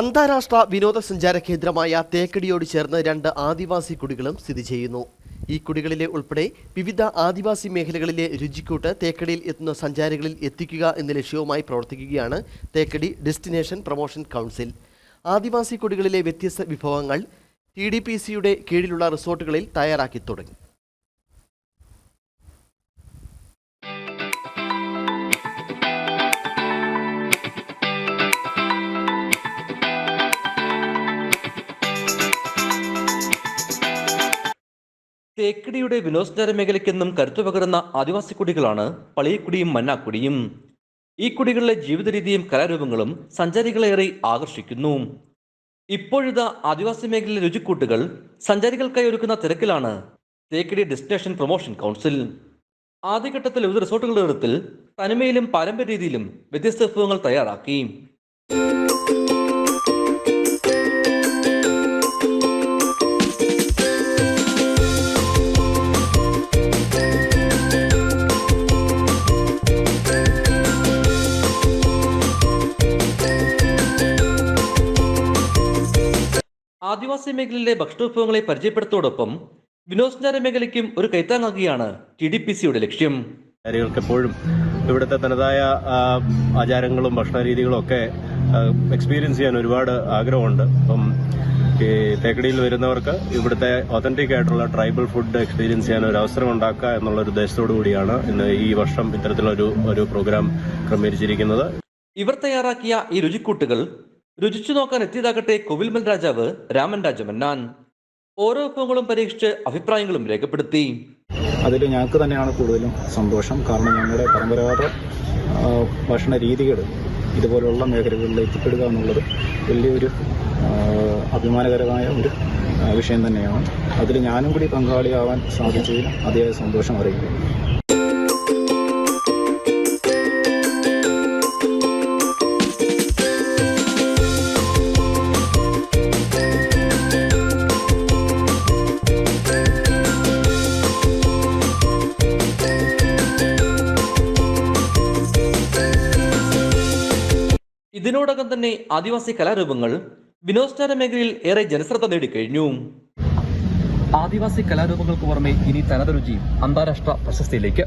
അന്താരാഷ്ട്ര വിനോദസഞ്ചാര കേന്ദ്രമായ തേക്കടിയോട് ചേർന്ന് രണ്ട് ആദിവാസി കുടികളും സ്ഥിതി ചെയ്യുന്നു. ഈ കുടികളിലെ ഉൾപ്പെടെ വിവിധ ആദിവാസി മേഖലകളിലെ രുചിക്കൂട്ട് തേക്കടിയിൽ എത്തുന്ന സഞ്ചാരികളിൽ എത്തിക്കുക എന്ന ലക്ഷ്യവുമായി പ്രവർത്തിക്കുകയാണ് Thekkady destination promotion council. Adivasi കുടികളിലെ വ്യത്യസ്ത വിഭവങ്ങൾ ടി ഡി പി സിയുടെ കീഴിലുള്ള റിസോർട്ടുകളിൽ തയ്യാറാക്കി തുടങ്ങി. തേക്കടിയുടെ വിനോദസഞ്ചാര മേഖലയ്ക്കെന്നും കരുത്തു പകരുന്ന ആദിവാസി കുടികളാണ് പളിയക്കുടിയും മന്നാക്കുടിയും. ഈ കുടികളിലെ ജീവിത രീതിയും കലാരൂപങ്ങളും സഞ്ചാരികളേറെ ആകർഷിക്കുന്നു. ഇപ്പോഴിതാ ആദിവാസി മേഖലയിലെ രുചിക്കൂട്ടുകൾ സഞ്ചാരികൾക്കായി ഒരുക്കുന്ന തിരക്കിലാണ് തേക്കടി ഡെസ്റ്റിനേഷൻ പ്രൊമോഷൻ കൗൺസിൽ. ആദ്യഘട്ടത്തിൽ വിവിധ റിസോർട്ടുകളുടെ തനിമയിലും പാരമ്പര്യ രീതിയിലും വ്യത്യസ്ത വിഭവങ്ങൾ തയ്യാറാക്കി. ആദിവാസി മേഖലയിലെ ഭക്ഷണവിഭവങ്ങളെ പരിചയപ്പെടുത്തോടൊപ്പം വിനോദസഞ്ചാര മേഖലയ്ക്കും ഒരു കൈത്താങ്ങാകുകയാണ് ടി ഡി പി സിയുടെ ലക്ഷ്യം. എപ്പോഴും ഇവിടുത്തെ തനതായ ആചാരങ്ങളും ഭക്ഷണ രീതികളും ഒക്കെ എക്സ്പീരിയൻസ് ചെയ്യാൻ ഒരുപാട് ആഗ്രഹമുണ്ട്. അപ്പം ഈ തേക്കടിയിൽ വരുന്നവർക്ക് ഇവിടുത്തെ ഒതന്റിക് ആയിട്ടുള്ള ട്രൈബൽ ഫുഡ് എക്സ്പീരിയൻസ് ചെയ്യാൻ ഒരു അവസരം ഉണ്ടാക്കുക എന്നുള്ള ഒരു ഉദ്ദേശത്തോടു കൂടിയാണ് ഇന്ന് ഈ വർഷം ഇത്തരത്തിലൊരു ഒരു പ്രോഗ്രാം ക്രമീകരിച്ചിരിക്കുന്നത്. ഇവർ തയ്യാറാക്കിയ ഈ രുചിക്കൂട്ടുകൾ രുചിച്ചു നോക്കാൻ എത്തിയതാകട്ടെ കോവിൽമൽ രാജാവ് രാമൻ രാജമന്നാൻ. ഓരോ വിഭവങ്ങളും പരീക്ഷിച്ച് അഭിപ്രായങ്ങളും രേഖപ്പെടുത്തി. അതിൽ ഞങ്ങൾക്ക് തന്നെയാണ് കൂടുതലും സന്തോഷം. കാരണം ഞങ്ങളുടെ പരമ്പരാഗത ഭക്ഷണ രീതികൾ ഇതുപോലുള്ള മേഖലകളിൽ എത്തിപ്പെടുക എന്നുള്ളത് വലിയൊരു അഭിമാനകരമായ ഒരു വിഷയം തന്നെയാണ്. അതിൽ ഞാനും കൂടി പങ്കാളിയാവാൻ സാധിച്ചതിൽ അതിയായ സന്തോഷം അറിയിക്കുന്നു. ഇതിനോടകം തന്നെ ആദിവാസി കലാരൂപങ്ങൾ വിനോദസഞ്ചാര മേഖലയിൽ ഏറെ ജനശ്രദ്ധ നേടിക്കഴിഞ്ഞു. ആദിവാസി കലാരൂപങ്ങൾക്ക് പുറമെ ഇനി തനത് രുചിയും അന്താരാഷ്ട്ര പ്രശസ്തിയിലേക്ക്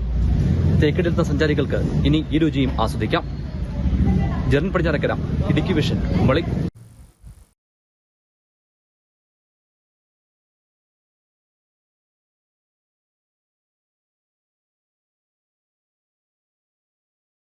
തേക്കെടുത്ത സഞ്ചാരികൾക്ക് ഇനി ഈ രുചിയും ആസ്വദിക്കാം. ജെറിൻ പടിഞ്ഞാറക്കര ഇടുക്കി വിഷൻ കുമ്പളി